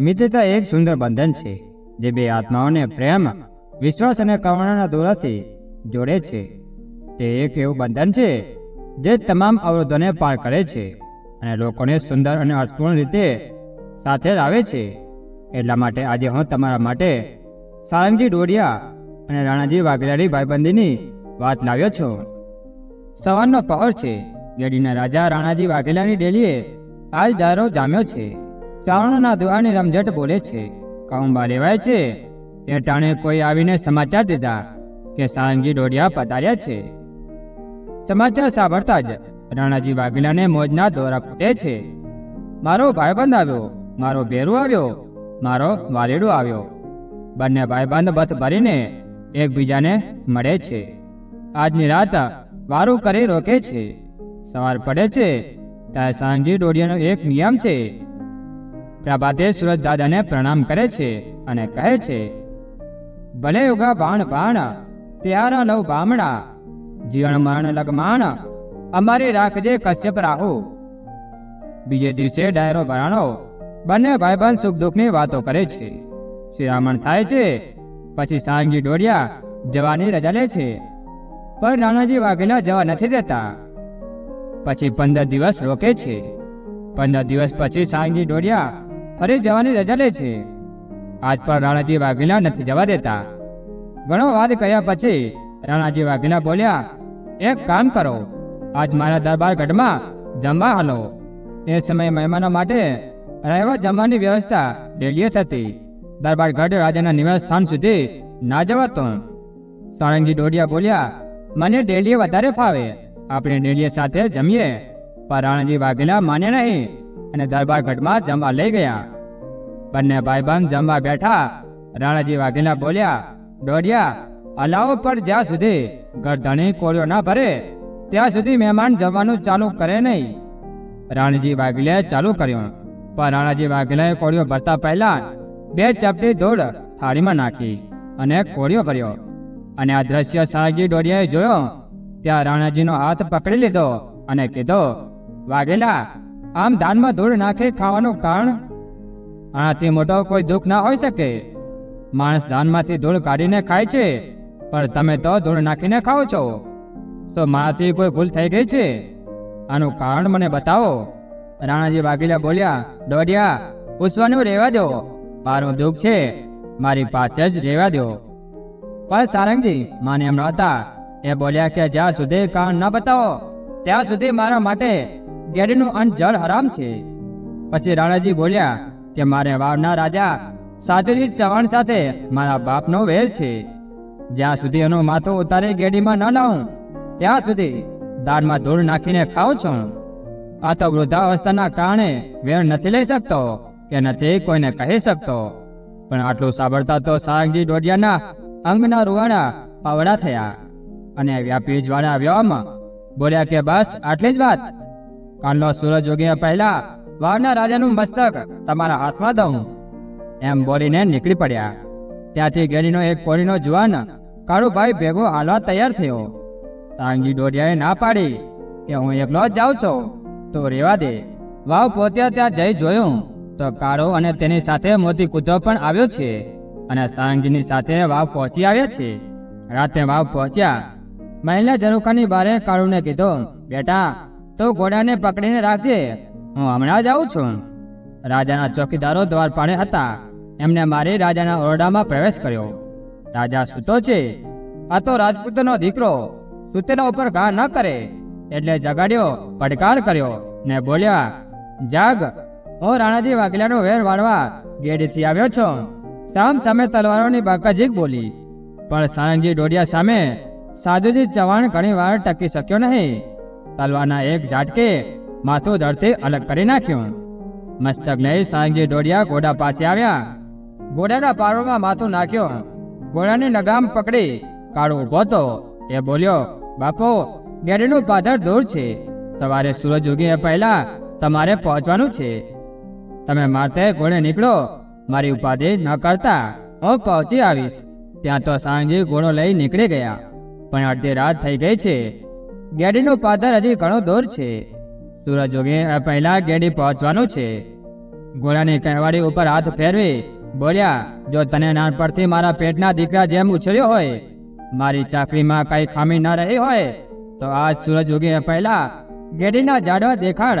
મિત્રતા એક સુંદર બંધન છે, જે બે આત્માઓને પ્રેમ, વિશ્વાસ અને કરુણાના દોરાથી જોડે છે. તે એક એવું બંધન છે, જે તમામ અવરોધોને પાર કરે છે અને લોકોને સુંદર અને અર્થપૂર્ણ રીતે સાથે લાવે છે. એટલા માટે આજે હું તમારા માટે સારંગજી ડોડિયા અને રાણાજી વાઘેલાની ભાઈબંધીની વાત લાવ્યો છું. સવારનો પહોર છે ગેડીના રાજા રાણાજી વાઘેલાની ડેલીએ આજ દારો જામ્યો છે. ચાવણોના દુઆની રમઝટ બોલે છે. કાઉંબા લેવાય છે. ટાણે કોઈ આવીને સમાચાર દીધા કે સારંગી ડોડિયા પધાર્યા છે. સમાચાર સાંભળતા જ રાણાજી વાઘેલાને મોજના દોરા ફૂટે છે. મારો ભાઈબંધ આવ્યો, મારો ભેરુ આવ્યો, મારો વાલેડો આવ્યો. બંને ભાઈબંધ બથ ભરીને એકબીજાને મળે છે. આજની રાત વારું કરી રોકે છે. સવાર પડે છે. ત્યારે સાંજી ડોડિયાનો એક નિયમ છે. પ્રભાતે સુરજ દાદાને પ્રણામ કરે છે અને કહે છે, ભલે યોગા ભાણ ભાણ ત્યારા લવ બામણા, જીવન મરણ લગમાણ અમારી રાખજે કશ્યપ રાહુ. બીજે દિવસે ડાયરો ભરાણો બંને ભાઈબંધ સુખ દુઃખની વાતો કરે છે. શિરામણ થાય છે, પછી સાંગજી ડોડિયા જવાની રજા લે છે. પણ નાનાજી વાઘેલા જવા નથી દેતા. પછી પંદર દિવસ રોકે છે. પંદર દિવસ પછી સાંજી ડોડિયા ફરી જવાની રજા લે છે. આજ પણ રાણાજી વાઘેલા નથી જવા દેતા. ઘણો વાત કર્યા પછી રાણાજી વાઘેલા બોલ્યા, એક કામ કરો, આજ મારા દરબાર ગઢમાં જમવા હાલો. એ સમયે મહેમાનો માટે રહેવા જમવાની વ્યવસ્થા ડેલીએ થતી. દરબાર ગઢ રાજાના નિવાસ સ્થાન સુધી ના જવાતો સારંગજી ડોડિયા બોલ્યા, મને ડેલીએ વધારે ફાવે. આપણે ડેલીએ સાથે જમીએ. પણ રાણાજી વાઘેલા માને નહીં. અને દરબાર ગઢમાં જમવા લઈ ગયા. બંને ભાઈબંધ જમવા બેઠા, રાણાજી વાઘેલા બોલ્યા ડોડિયા અલાવો પર જ્યાં સુધી ગરધણી કોળિયો ના ભરે, ત્યાં સુધી મહેમાન જમવાનું ચાલુ કરે નહીં. રાણાજી વાઘેલાએ ચાલુ કર્યું, પણ રાણાજી વાઘેલાએ કોળિયો ભરતા પહેલા બે ચપટી ધૂળ થાળીમાં નાખી અને કોળિયો ભર્યો. અને આ દ્રશ્ય સાહજી ડોડિયાએ જોયો, ત્યાં રાણાજીનો હાથ પકડી લીધો અને કીધો, વાઘેલા આમ દાનમાં ધૂળ નાખી ખાવાનું કારણ? આનાથી મોટો કોઈ દુઃખ ના હોઈ શકે. માણસ દાનમાંથી ધૂળ કાઢીને ખાય છે, પણ તમે તો ધૂળ નાખીને ખાઓ છો. તો મારાથી કોઈ ભૂલ થઈ ગઈ છે? આનું કારણ મને બતાવો. રાણાજી વાઘેલા બોલ્યા, દોડ્યા, પૂછવાનું રહેવા દો. મારું દુઃખ છે, મારી પાસે જ રહેવા દો. પણ સારંગજી, માને એમ નહોતા. એ બોલ્યા કે જ્યાં સુધી કારણ ન બતાવો, ત્યાં સુધી મારા માટે ગેડીનું અન્ન જળ હરામ છે. પછી રાણાજી બોલ્યા કે મારે વાવના રાજા સાચુજી ચવાણ સાથે મારા બાપનો વેર છે. જ્યાં સુધી એનું માથું ઉતારી ગેડીમાં ન લાવું, ત્યાં સુધી દાળમાં ધૂળ નાખીને ખાઉં છું. આ તો વૃદ્ધાવસ્થાના કારણે વેર નથી લઈ શકતો કે નથી કોઈને કહી શકતો. પણ આટલું સાંભળતા તો સારંગજી ડોડિયાના અંગના રૂવાડા પાવડા થયા અને વ્યાપી જ્વાળા વ્યોમ બોલ્યા કે બસ આટલી જ વાત. કાલનો સૂરજ ઉગ્યા પહેલા વાવના રાજાનું મસ્તક તમારા હાથમાં દઉં. એમ બોલીને નીકળી પડ્યા. ત્યાંથી ગેરીનો એક કોળીનો જુવાન કાળુભાઈ ભેગો હાલવા તૈયાર થયો. સાંગજી ડોડિયાએ ના પાડી કે હું એકલો જ જાઉં છું. તો રેવા દે. વાવ પોતે ત્યાં જઈ જોયું તો કાળો અને તેની સાથે મોતી કૂતરો પણ આવ્યો છે અને સારંગજીની સાથે વાવ પહોંચી આવ્યા છે. રાતે વાવ પહોંચ્યા. મહિલા ઝરૂખાની બારે કાળુને કીધું, બેટા તો ઘોડાને પકડીને રાખજે. હું હમણાં જ આવું છું. રાજાના ચોકીદારો દ્વાર પાડે હતા. એમને મારી રાજાના ઓરડામાં પ્રવેશ કર્યો. રાજા સૂતો છે. આ તો રાજપૂતનો દીકરો. સૂતેના ઉપર ઘા ન કરે. એટલે જગાડ્યો, પડકાર કર્યો ને બોલ્યા, જાગ. હું રાણાજી, વાઘેલાનો વેર વાળવા, ગેડીથી આવ્યો છું. સામ સામે તલવારોની બાકાજીક બોલી. પણ સારંગજી ડોડિયા સામે, સાધુજી ચવાણ ઘણી વાર ટકી શક્યો નહીં. તલવારના એક ઝાટકે માથું ધડથી અલગ કરી નાખ્યું. મસ્તક લઈ સાંજે ડોડિયા ઘોડા પાસે આવ્યા. ઘોડાના પારોમાં માથું નાખ્યું. ઘોડાની લગામ પકડી કાળો ઊભો હતો. એ બોલ્યો, બાપો, ગેડીનું પાદર દૂર છે. સવારે સૂરજ ઉગે પહેલા તમારે પહોંચવાનું છે. તમે મારતે ઘોડે નીકળો. મારી ઉપાધિ ન કરતા. હું પહોંચી આવીશ. ત્યાં તો સાંજે ઘોડો લઈ નીકળી ગયા. પણ અડધી રાત થઈ ગઈ છે. ગેડીનું પાદર હજી ઘણું દૂર છે. સૂરજ ઉગે એ પહેલા ગેડી પહોંચવાનું છે. ઘોડાની કહેવાડી ઉપર હાથ ફેરવી બોલ્યા, જો તને નાનપણથી મારા પેટના દીકરા જેમ ઉછર્યો હોય, મારી ચાકરીમાં કઈ ખામી ન રહી હોય, તો આજ સૂરજ ઉગે પહેલા ગેડીના ઝાડવા દેખાડ.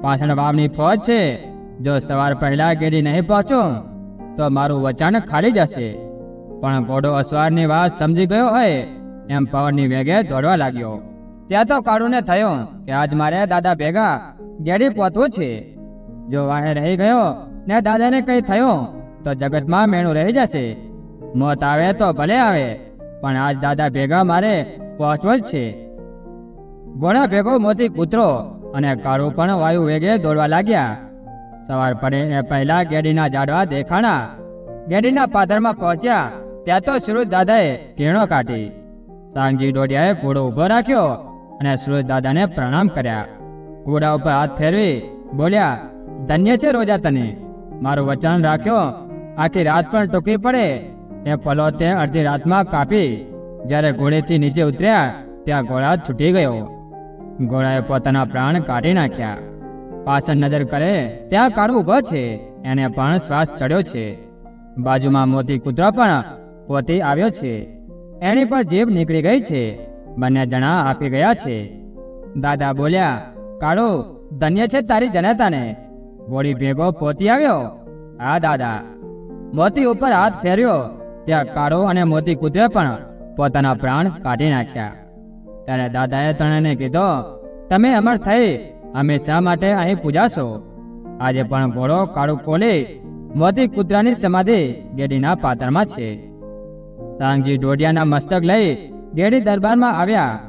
પાછળ વાવની ફોજ છે. જો સવાર પહેલા ગેડી નહીં પહોંચો, તો મારું વચન ખાલી જશે. પણ ઘોડો અસવારની વાત સમજી ગયો હોય, એમ પવનની વેગે દોડવા લાગ્યો. ત્યાં તો કાળુને થયો કે આજ મારે દાદા ભેગા ગેડી પહોંચવું છે. જો વાહે રહી ગયો ને દાદાને કઈ થયું તો જગતમાં મેણું રહી જશે. મોત આવે તો ભલે આવે, પણ આજ દાદા ભેગા મારે પહોંચવો જ છે. ઘોડા ભેગો મોતી કૂતરો અને કાળું પણ વાયુ વેગે દોડવા લાગ્યા. સવાર પડે એ પહેલા ગેડીના ઝાડવા દેખાણા. ગેડીના પાદરમાં પહોંચ્યા, ત્યાં તો સુરજ દાદાએ કિરણો કાઢી. સાંગજી ડોડિયાએ ઘોડો ઊભો રાખ્યો અને સુરજ દાદાને પ્રણામ કર્યા. ઘોડા ઉપર હાથ ફેરવી બોલ્યા, ધન્ય છે રોજા તને. મારું વચન રાખ્યો. આખી રાત પણ ટૂંકી પડે. એ પલો તે અડધી રાતમાં કાપી. જ્યારે ઘોડેથી નીચે ઉતર્યા, ત્યાં ઘોડા છૂટી ગયો. ઘોડાએ પોતાના પ્રાણ કાઢી નાખ્યા. પાછળ નજર કરે, ત્યાં કાળું ઊભો છે. એને પણ શ્વાસ ચડ્યો છે. બાજુમાં મોતી કૂતરો પણ પોતે આવ્યો છે. એની પર જીભ નીકળી ગઈ છે. બંને જણા આપી ગયા છે. દાદા બોલ્યા, કાળુ, ધન્ય છે તારી જનતાને. વળી ભેગો પોતી આવ્યો. હા, દાદા. મોતી ઉપર હાથ ફેર્યો. ત્યાં કાળો અને મોતી કૂતરે પણ પોતાના પ્રાણ કાઢી નાખ્યા. ત્યારે દાદાએ ત્રણેને કીધો, તમે અમર થઈ, અમે શા માટે અહીં પૂજાશો? આજે પણ ઘોડો કાળો કોલે મોતી કૂતરાની સમાધિ ગેડીના પાત્રમાં છે. સાંગજી ડોડિયાના મસ્તક લઈ ગેડી દરબારમાં આવ્યા,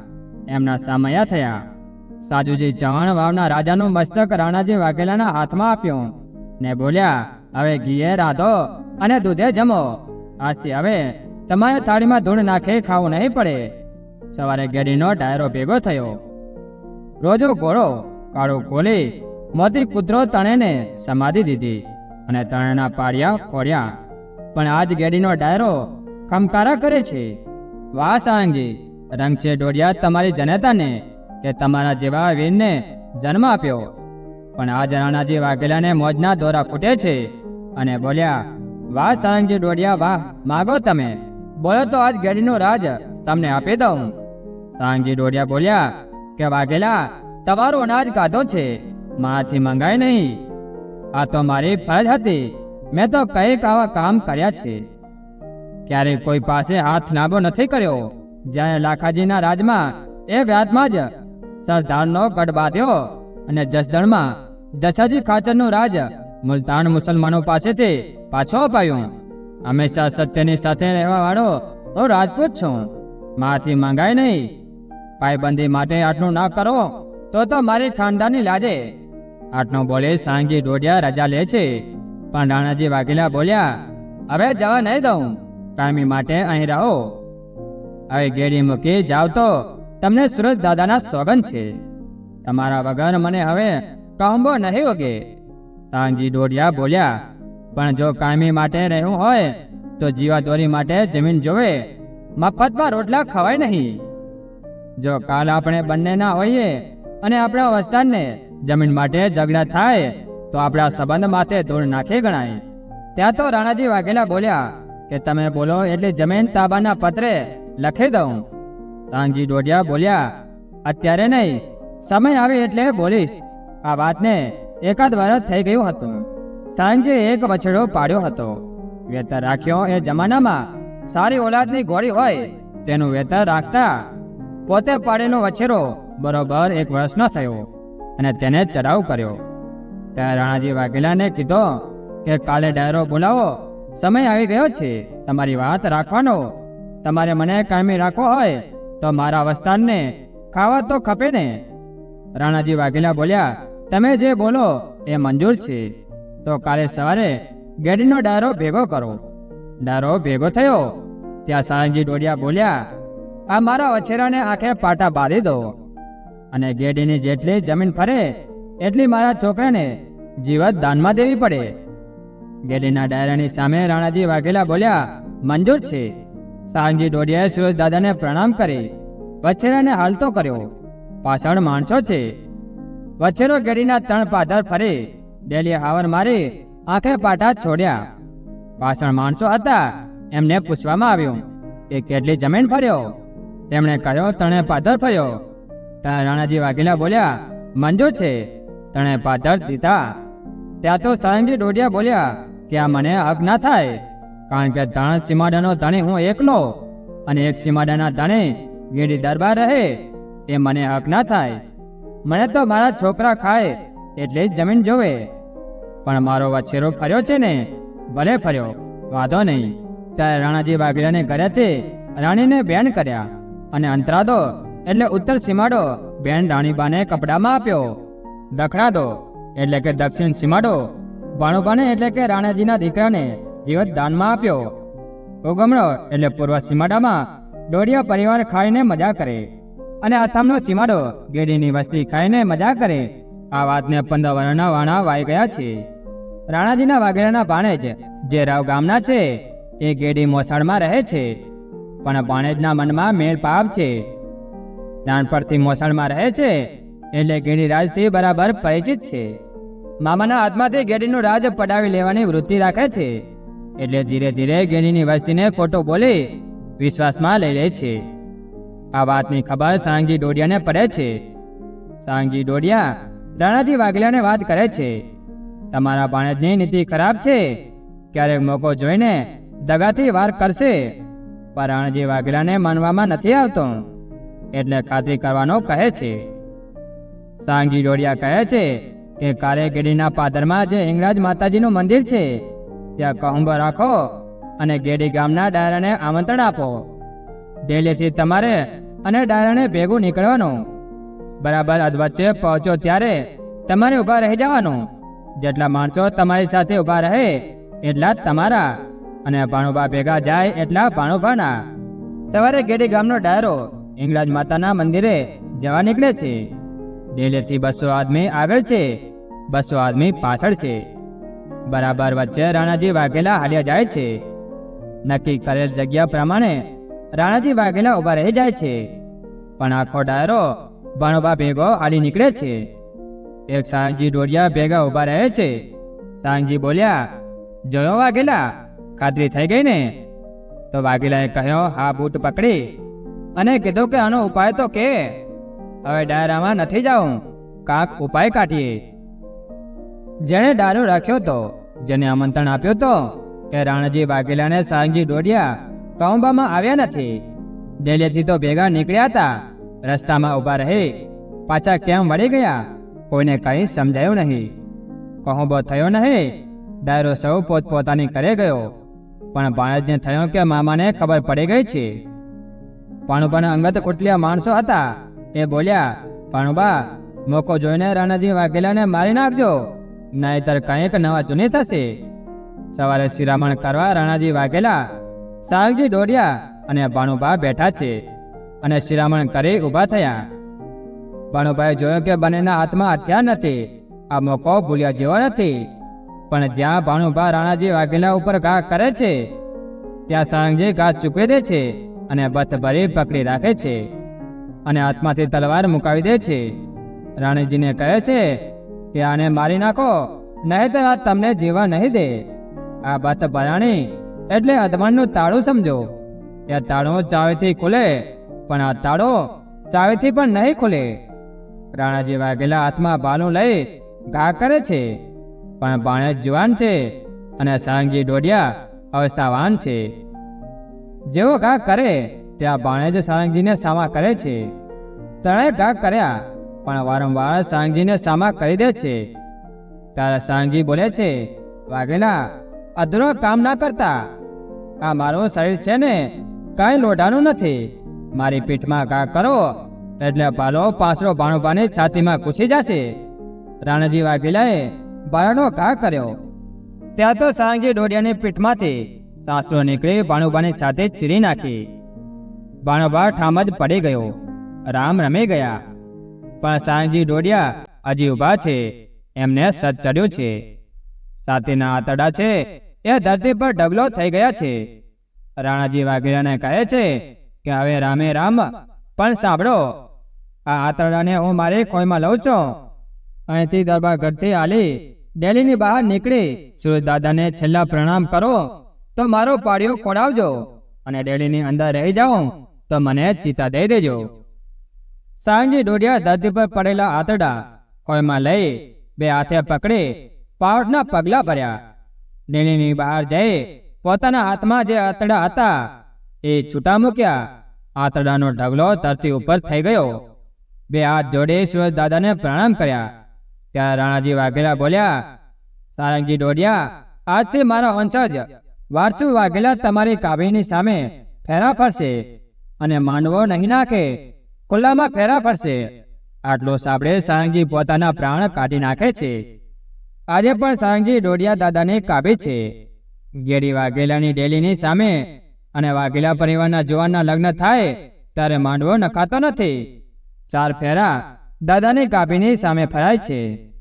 એમના સામયા થયા. સાજુજી ચવાણ વાવના રાજાનું મસ્તક રાણાજી વાઘેલાના હાથમાં આપ્યું ને બોલ્યા, હવે ઘીએ રાધો અને દૂધે જમો. આજથી હવે તમારે થાળીમાં ધૂળ નાખે, ખાવું નહીં પડે. સવારે ગેડીનો ડાયરો ભેગો થયો. રોજો ઘોડો કાળો ખોલી મોતી કૂતરો તણેને સમાધિ દીધી અને તણેના પાડ્યા ખોડ્યા પણ આજ ગેડીનો ડાયરો કમકારા કરે છે. વાહ સારંગી રંગ છે ડોડિયા તમારી જનતાને કે તમારા જેવા વીરને જન્મ આપ્યો. પણ આ રાણાજી વાઘેલાને મોજના દોરા ફૂટે છે અને બોલ્યા વાહ સારંગજી ડોડિયા વાહ, માગો તમે. બોલો તો આજ ગેડીનો રાજ તમને આપી દઉં. સારંગજી ડોડિયા બોલ્યા, કે વાઘેલા, તમારું અનાજ કાધો છે, મારાથી મંગાય નહીં. આ તો મારી ફરજ હતી. મેં તો કંઈક આવા કામ કર્યા છે. ક્યારેય કોઈ પાસે હાથ લાંબો નથી કર્યો. જ્યારે લાખાજીના રાજમાં એક રાતમાં જ સરદારનો ગઢ બાંધ્યો અને જસદણમાં જસાજી ખાચરનું રાજ મુલતાન મુસલમાનો પાસેથી પાછો અપાયું. હંમેશા સત્યની સાથે રહેવા વાળો હું રાજપૂત છું. માથી મંગાય નહીં. પાયબંધી માટે આટલું ના કરો, તો તો મારી ખાનદાની લાજે. આટલું બોલે સાંગી ડોડિયા રજા લે છે. પણ રાણાજી વાઘેલા બોલ્યા, હવે જવા નહીં દઉં. કાયમી માટે અહીં રહો. હવે ગેડી મૂકી જાવ તો તમને સુરજ દાદાના સોગન છે. તમારા વગર મને હવે કાંબો નહીં વગે સાંજી ડોડિયા બોલ્યા, પણ જો કાયમી માટે રહેવું હોય, તો જીવાદોરી માટે જમીન જોવે. મફતમાં રોટલા ખવાય નહીં. જો કાલ આપણે બંને ના હોઈએ અને આપણા વસ્તારને જમીન માટે ઝઘડા થાય, તો આપણા સંબંધ માથે ધૂળ નાખી ગણાય. ત્યાં તો રાણાજી વાઘેલા બોલ્યા કે તમે બોલો એટલે જમીન તાબાના પત્રે લખી દઉં. તાંગજી ડોડિયા બોલ્યા, અત્યારે નહીં, સમય આવે એટલે બોલીશ. આ વાતને એકાદ વર્ષ થઈ ગયું હતું. સાંજે એક વછડો પાડ્યો હતો. વેતર રાખ્યો એ જમાનામાં. સારી ઓલાદની ઘોડી હોય, તેનું વેતર રાખતા પોતે પાડેલો વછેરો બરોબર એક વર્ષનો થયો અને તેને ચડાવ કર્યો. ત્યારે રાણાજી વાઘેલાને કીધો કે, કાલે ડાયરો બોલાવો સમય આવી ગયો છે. તમારી વાત રાખવાનો. તમારે મને કાયમી રાખવો હોય, તો મારા અવસ્થાનને ખાવા તો ખપે ને. રાણાજી વાઘેલા બોલ્યા, તમે જે બોલો એ મંજૂર છે. તો કાલે સવારે ગેડીનો ડાયરો ભેગો કરો. ડાયરો ભેગો થયો. ત્યાં સારંગજી ડોડિયા બોલ્યા, આ મારા વછેરાને આંખે પાટા બાંધી દો. અને ગેડીની જેટલી જમીન ફરે, એટલી મારા છોકરાને જીવત દાનમાં દેવી પડે. ગેડીના ડાયરાની સામે રાણાજી વાઘેલા બોલ્યા, મંજૂર છે. સાંગજી ડોડિયાએ સુરેશ દાદાને પ્રણામ કરી, વછેરાને હાલતો કર્યો પાછળ માણસો છે. વછેરો ગેડીના ત્રણ પાદર ફરી, ડેલીએ હાવર મારી આંખે પાટા છોડ્યા. પાછળ માણસો હતા, એમને પૂછવામાં આવ્યું કે કેટલી જમીન ફર્યો? તેમણે કહ્યું, તણે પાદર ફર્યો. ત્યાં રાણાજી વાઘેલા બોલ્યા, મંજૂર છે. તણે પાદર દીધા. ત્યાં તો સારંગજી ડોડિયા બોલ્યા આ મને હક ના થાય, કારણ કે ત્રણ સીમાડાનો ધણી હું એકલો અને એક સીમાડાના ધણી ગીડી દરબાર રહે એ મને હક ના થાય. મને તો મારા છોકરા ખાય એટલે જ જમીન જોવે. પણ મારો વછેરો ફર્યો છે ને, ભલે ફર્યો, વાંધો નહીં. ત્યારે રાણાજી વાઘેલાને ઘરેથી રાણીને બેન કર્યા અને અંતરાદો એટલે ઉત્તર સીમાડો બેન રાણીબાને કપડામાં આપ્યો. દખડાદો એટલે કે દક્ષિણ સીમાડો ભાણુબાને એટલે કે રાણાજીના દીકરાને જીવત દાનમાં આપ્યો. ઓગમણો એટલે પૂર્વ સીમાડામાં ડોડિયા પરિવાર ખાઈને મજા કરે અને અથામનો સીમાડો ગેડીની વસ્તી ખાઈને મજા કરે. આ વાતને પંદર વર્ષના વાણા વાઈ ગયા છે. રાણાજીના વાઘેલાના ભાણેજ, જે રાવ ગામના છે, એ ગેડી મોસાળમાં રહે છે. પણ ભાણેજના મનમાં મેળ પાપ છે. નાનપણથી મોસાળમાં રહે છે એટલે ગેડી રાજથી બરાબર પરિચિત છે. મામાના હાથમાંથી ગેડીનું રાજ પડાવી લેવાની વૃત્તિ રાખે છે. એટલે ધીરે ધીરે ગેડીની વસ્તીને ખોટો બોલી, વિશ્વાસમાં લઈ લે છે. આ વાતની ખબર સાંગજી ડોડિયાને પડે છે. સાંગજી ડોડિયા રાણાજી વાઘેલાને વાત કરે છે. તમારા ભાણેજની નીતિ ખરાબ છે. ક્યારેક મોકો જોઈને દગાથી વાર કરશે. પણ રાણાજી વાઘેલાને માનવામાં નથી આવતો. એટલે ખાતરી કરવાનો કહે છે. સાંગજી ડોડિયા કહે છે કે કાલે ગેડીના પાદરમાં જે હિંગળાજ માતાજીનું મંદિર છે, ત્યાં કહુંબો રાખો અને ગેડી ગામના ડાયરાને આમંત્રણ આપો. ડેલીથી તમારે અને ડાયરાને ભેગું નીકળવાનું. બરાબર અધવચ્ચે પહોંચો ત્યારે તમારે ઊભા રહી જવાનું. જેટલા માણસો તમારી સાથે ઊભા રહે, એટલા જ તમારા. અને ભાણુભા ભેગા જાય એટલા ભાણુભાના. સવારે ગેડી ગામનો ડાયરો હિંગળાજ માતાના મંદિરે જવા નીકળે છે. ડેલીથી બસો આદમી આગળ છે. બસો આદમી પાછળ છે. બરાબર વચ્ચે રાણાજી વાઘેલા હાલ્યા જાય છે. નક્કી કરેલ જગ્યા પ્રમાણે રાણાજી વાઘેલા ઊભા રહી જાય છે. પણ આખો ડાયરો ભણોબા ભેગો હાલી નીકળે છે. એક સાંજી ડોડિયા ભેગા ઊભા રહે છે. સાંજી બોલ્યા, જોયો વાઘેલા? ખાતરી થઈ ગઈ ને? તો વાઘેલાએ કહ્યો, હા, બૂટ પકડી. અને કીધું કે, આનો ઉપાય તો કે. હવે ડાયરામાં નથી જાઉં. કાંક ઉપાય કાઢીએ. જેણે ડારો રાખ્યો તો જેને આમંત્રણ આપ્યો તો એ રાણાજી વાઘેલાને સાંગજી ડોડિયા કાઉંબામાં આવ્યા નથી. ડેલીથી તો ભેગા નીકળ્યા હતા, રસ્તામાં ઊભા રહી, પાછા કેમ વળી ગયા, કોઈને કંઈ સમજાયું નહીં. કહુંબો થયો નહીં, ડાયરો સૌ પોતપોતાની કરે ગયો, પણ ભાણજને થયો કે મામાને ખબર પડી ગઈ છે. પાણુબાના અંગત કુટલિયા માણસો હતા, એ બોલ્યા, પાણુબા, મોકો જોઈને રાણાજી વાઘેલાને મારી નાખજો. નહીતર કંઈક નવા જૂની થશે. સવારે શિરામણ કરવા રાણાજી વાઘેલા, સાગજી દોડ્યા અને ભાણુભા બેઠા છે અને શિરામણ કરી ઊભા થયા. ભાણુભાઈ જોયું કે બંનેના હાથમાં હથિયાર નથી, આ મોકો ભૂલ્યા જેવો નથી. પણ જ્યાં ભાણુભા રાણાજી વાઘેલા ઉપર ઘા કરે છે, ત્યાં સાંગજી ઘા ચૂકવી દે છે અને બથ ભરી પકડી રાખે છે અને હાથમાંથી તલવાર મુકાવી દે છે. રાણીજીને કહે છે કે આને મારી નાખો, નહીતર આ તમને જીવા નહીં દે. આ બથ ભરાણી એટલે અધમણનું તાળું સમજો. એ તાળું ચાવેથી ખુલે, પણ આ તાળો ચાવીથી પણ નહીં ખુલે. રાણાજી વાઘેલા હાથમાં ભાલું લઈ ઘા કરે છે, પણ ભાણેજ જુવાન છે અને સાંગજી ડોડિયા અવસ્થાવાન છે. જેવો ઘા કરે, ત્યાં ભાણેજ સારંગજીને સામા કરે છે. ત્રણેય ઘા કર્યા પણ વારંવાર સાંગજીને સામા કરી દે છે. ત્યારે સાંગજી બોલે છે, વાઘેલા, અધૂરો કામ ના કરતા. આ મારું શરીર છે ને, કાંઈ લોઢાનું નથી. મારી પીઠમાં ઘા કરો, એટલે ભાલો પાસરો ભાણુભાની છાતીમાં ઘૂસી જશે. રાણાજી વાઘેલાએ બાળાનો ઘા કર્યો. ત્યાં તો સાંગજી ડોડિયાની પીઠમાંથી સાસરો નીકળી ભાણુભાની છાતી ચીરી નાખી. ભાણુભા ઠામ જ પડી ગયો. રામ રમી ગયા. પણ સાંજી ડોડિયા હજી ઊભા છે. એમને સત ચડ્યું છે. છાતીના આતડા છે. એ ધરતી પર ઢગલો થઈ ગયા છે. રાણાજી વાઘેલાને કહે છે કે, હવે રામે રામ, પણ સાંભળો. આ આતરડાને હું મારી ખોઈમાં લઉં છું. અહીંથી દરબાર ઘરથી હાલી ડેલીની બહાર નીકળી સુરજ દાદાને છેલ્લા પ્રણામ કરો, તો મારો પાડ્યો ખોડાવજો અને ડેલીની અંદર રહી જાઓ તો મને ચિતા દઈ દેજો. સાંજે ડોડિયા ધરતી પર પડેલા આતરડા કોઈમાં લઈ બે હાથે પકડી પાવડના પગલા ભર્યા. નીલીની બહાર જઈ પોતાના હાથમાં જે આતરડા હતા, એ છૂટા મૂક્યા. આતરડાનો ઢગલો ધરતી ઉપર થઈ ગયો. બે હાથ જોડે સુરજ દાદાને પ્રણામ કર્યા. ત્યાં રાણાજી વાઘેલા બોલ્યા, સારંગજી ડોડિયા આજથી મારા વંશજ વારસુ વાઘેલા તમારી કાબીની સામે ફેરા ફરશે અને માંડવો નહીં નાખે. ખુલ્લામાં ફેરા ફરશે. આટલો સાંભળે સાંગજી પોતાના પ્રાણ કાઢી નાખે છે. આજે પણ સાંગજી ડોડિયા દાદાને કાપે છે. ગેડી વાઘેલાની ડેલીની સામે અને વાઘેલા પરિવારના જુવાનના લગ્ન થાય ત્યારે માંડવો નખાતો નથી. ચાર ફેરા દાદાની કાપીની સામે ફરાય છે.